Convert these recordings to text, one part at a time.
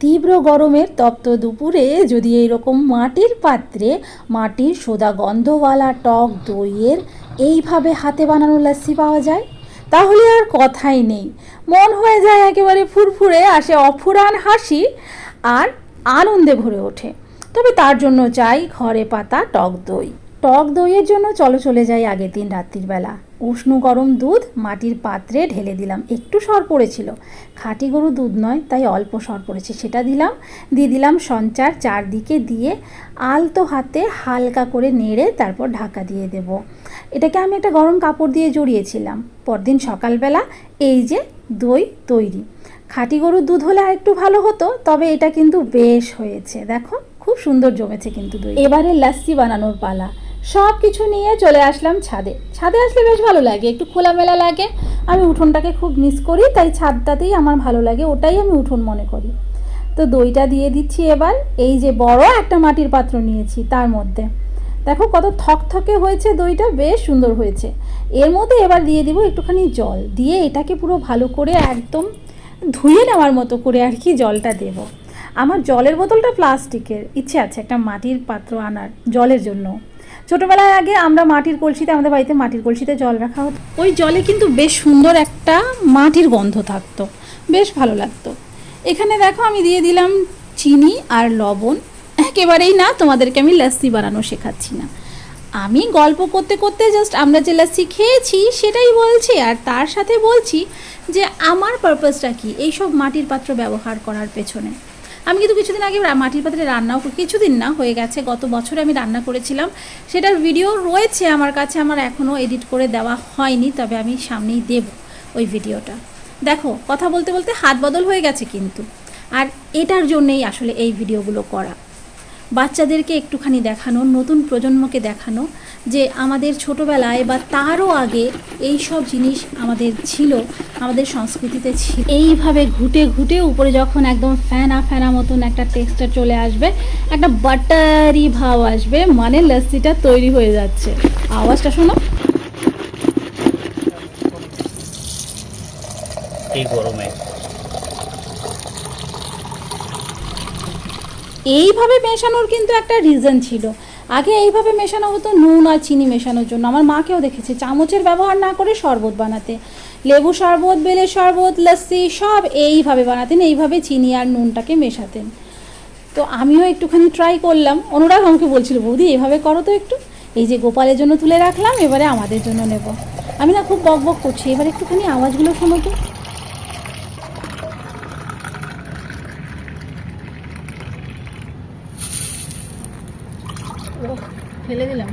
তীব্র গরমের তপ্ত দুপুরে যদি এইরকম মাটির পাত্রে মাটির সোদা গন্ধওয়ালা টক দইয়ের এইভাবে হাতে বানানো লাস্সি পাওয়া যায়? তাহলে আর কথাই নেই। মন হয়ে যায় একেবারে ফুরফুরে, আসে অফুরান হাসি আর আনন্দে ভরে ওঠে। তবে তার জন্য চাই ঘরে পাতা টক দই। টক দইয়ের জন্য চলো চলে যাই আগের দিন রাত্রির বেলা। উষ্ণ গরম দুধ মাটির পাত্রে ঢেলে দিলাম। একটু সর পড়েছিল। খাঁটি গরু দুধ নয়, তাই অল্প সর পড়েছে। সেটা দিলাম। দিয়ে দিলাম সঞ্চার চারদিকে দিয়ে আলতো হাতে হালকা করে নেড়ে তারপর ঢাকা দিয়ে দেব। এটাকে আমি একটা গরম কাপড় দিয়ে জড়িয়েছিলাম। পরদিন সকালবেলা এই যে দই তৈরি। খাঁটি গরুর দুধ হলে আরেকটু ভালো হতো, তবে এটা কিন্তু বেশ হয়েছে। দেখো, খুব সুন্দর জমেছে কিন্তু দই। এবারে লাস্সি বানানোর পালা। সব কিছু নিয়ে চলে আসলাম ছাদে। ছাদে আসলে বেশ ভালো লাগে, একটু খোলামেলা লাগে। আমি উঠোনটাকে খুব মিস করি, তাই ছাদটাতেই আমার ভালো লাগে, ওটাই আমি উঠোন মনে করি। তো দইটা দিয়ে দিচ্ছি এবার, এই যে বড় একটা মাটির পাত্র নিয়েছি তার মধ্যে। দেখো কত থকথকে হয়েছে দইটা, বেশ সুন্দর হয়েছে। এর মধ্যে এবার দিয়ে দিব একটুখানি জল, দিয়ে এটাকে পুরো ভালো করে একদম ধুয়ে নেওয়ার মতো করে আর কি জলটা দেব। আমার জলের বোতলটা প্লাস্টিকের, ইচ্ছে আছে একটা মাটির পাত্র আনার জলের জন্য। ছোটোবেলায় আগে আমরা মাটির কলসিতে, আমাদের বাড়িতে মাটির কলসিতে জল রাখা হতো। ওই জলে কিন্তু বেশ সুন্দর একটা মাটির গন্ধ থাকতো। বেশ ভালো লাগতো। এখানে দেখো আমি দিয়ে দিলাম চিনি আর লবণ। একেবারেই না, তোমাদেরকে আমি লাস্সি বানানো শেখাচ্ছি না। আমি গল্প করতে করতে জাস্ট আমরা যে লাস্সি খেয়েছি, সেটাই বলছি। আর তার সাথে বলছি যে, আমার পারপাসটা কি? এইসব মাটির পাত্র ব্যবহার করার পেছনে। আমি কিন্তু কিছুদিন আগে মাটির পাত্রে রান্নাও কিছুদিন না, হয়ে গেছে। গত বছরে আমি রান্না করেছিলাম। সেটার ভিডিও রয়েছে আমার কাছে, আমার এখনও এডিট করে দেওয়া হয়নি, তবে আমি সামনেই দেব ওই ভিডিওটা দেখো, কথা বলতে বলতে হাত বদল হয়ে গেছে কিন্তু। আর এটার জন্যেই আসলে এই ভিডিওগুলো করা। বাচ্চাদেরকে একটুখানি দেখানো, নতুন প্রজন্মকে দেখানো যে আমাদের ছোটোবেলায় বা তারও আগে এই সব জিনিস আমাদের ছিল, আমাদের সংস্কৃতিতে ছিল। এইভাবে ঘুটে ঘুটে উপরে যখন একদম ফ্যানা ফ্যানা মতন একটা টেক্সচার চলে আসবে, একটা বাটারি ভাব আসবে মানে লস্যিটা তৈরি হয়ে যাচ্ছে। আওয়াজটা শোনো। এই গরমে। এইভাবে মেশানোর কিন্তু একটা রিজন ছিল। আগে এইভাবে মেশানো হতো, নুন আর চিনি মেশানোর জন্য। আমার মাকেও দেখেছি, চামচের ব্যবহার না করে শরবত বানাতে। লেবু শরবত বেলের শরবত, লস্যি, সব এইভাবে বানাতেন, এইভাবে চিনি আর নুনটাকে মেশাতেন। তো আমিও একটুখানি ট্রাই করলাম। অনুরাগ আমাকে বলছিল, বৌদি, এভাবে করো তো একটু। এই যে গোপালের জন্য তুলে রাখলাম, এবারে আমাদের জন্য নেব। আমি না খুব বক বক করছি, এবার একটুখানি আওয়াজগুলো শোনো তো। ফেলে দিলাম।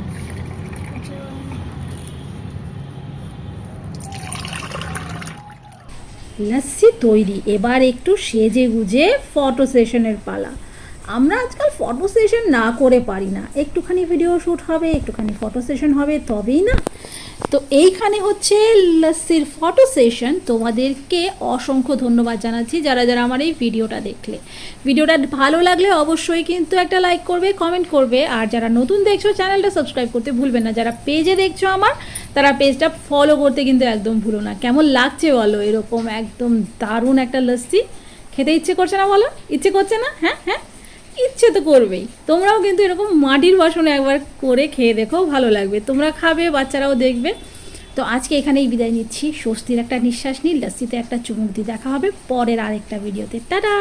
লাস্সি তৈরি, এবার একটু সেজে গুজে ফটো সেশনের পালা। আমরা আজকাল ফটো সেশন না করে পারি না। একটুখানি ভিডিও শ্যুট হবে, একটুখানি ফটো সেশন হবে, তবেই না তো এইখানে হচ্ছে লাস্সির ফটো সেশন তোমাদেরকে অসংখ্য ধন্যবাদ জানাচ্ছি যারা যারা আমার এই ভিডিওটা দেখলে। ভিডিওটা ভালো লাগলে অবশ্যই কিন্তু একটা লাইক করবে কমেন্ট করবে, আর যারা নতুন দেখছ চ্যানেলটা সাবস্ক্রাইব করতে ভুলবেন না। যারা পেজে দেখছ আমার, তারা পেজটা ফলো করতে কিন্তু একদম ভুলো না। কেমন লাগছে বলো? এরকম একদম দারুণ একটা লস্যি খেতে ইচ্ছে করছে না বলো? ইচ্ছে করছে না? হ্যাঁ হ্যাঁ? ইচ্ছে তো করবেই। তোমরাও কিন্তু এরকম মাটির বাসন একবার করে খেয়ে দেখো, ভালো লাগবে। তোমরা খাবে, বাচ্চারাও দেখবে। তো আজকে এখানেই বিদায় নিচ্ছি। স্বস্তির একটা নিঃশ্বাস নিই লাস্তিতে একটা চুমুক দিয়ে দেখা হবে পরের আরেকটা ভিডিওতে। টাটা!